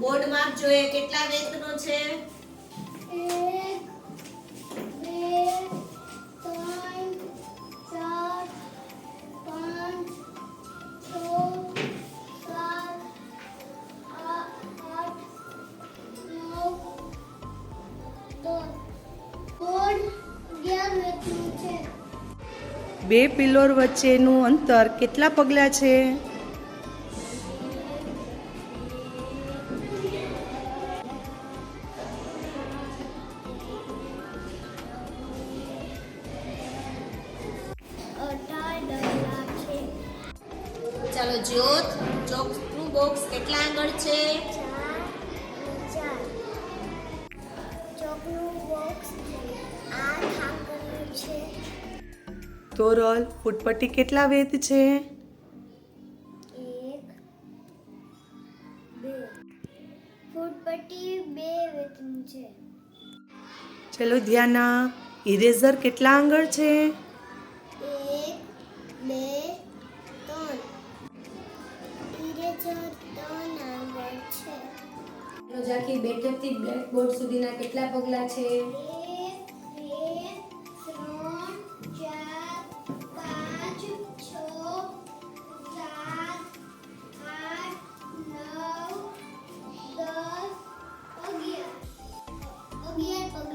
Board માપ જોઈએ કેટલા વેતનો છે? બે પિલોર વચ્ચેનું અંતર કેટલા પગલાં છે? ચાલો જ્યોત ચોકનું બોક્સ કેટલા આગળ છે? તોરલ ફૂટપટ્ટી કેટલા વેત છે? ફૂટપટ્ટી બે વેતનું છે. ચલો ધ્યાના ઇરેઝર કેટલા આંગળ છે? રોજાકી બેઠકથી બ્લેકબોર્ડ સુધીના કેટલા પગલા છે અગિયાર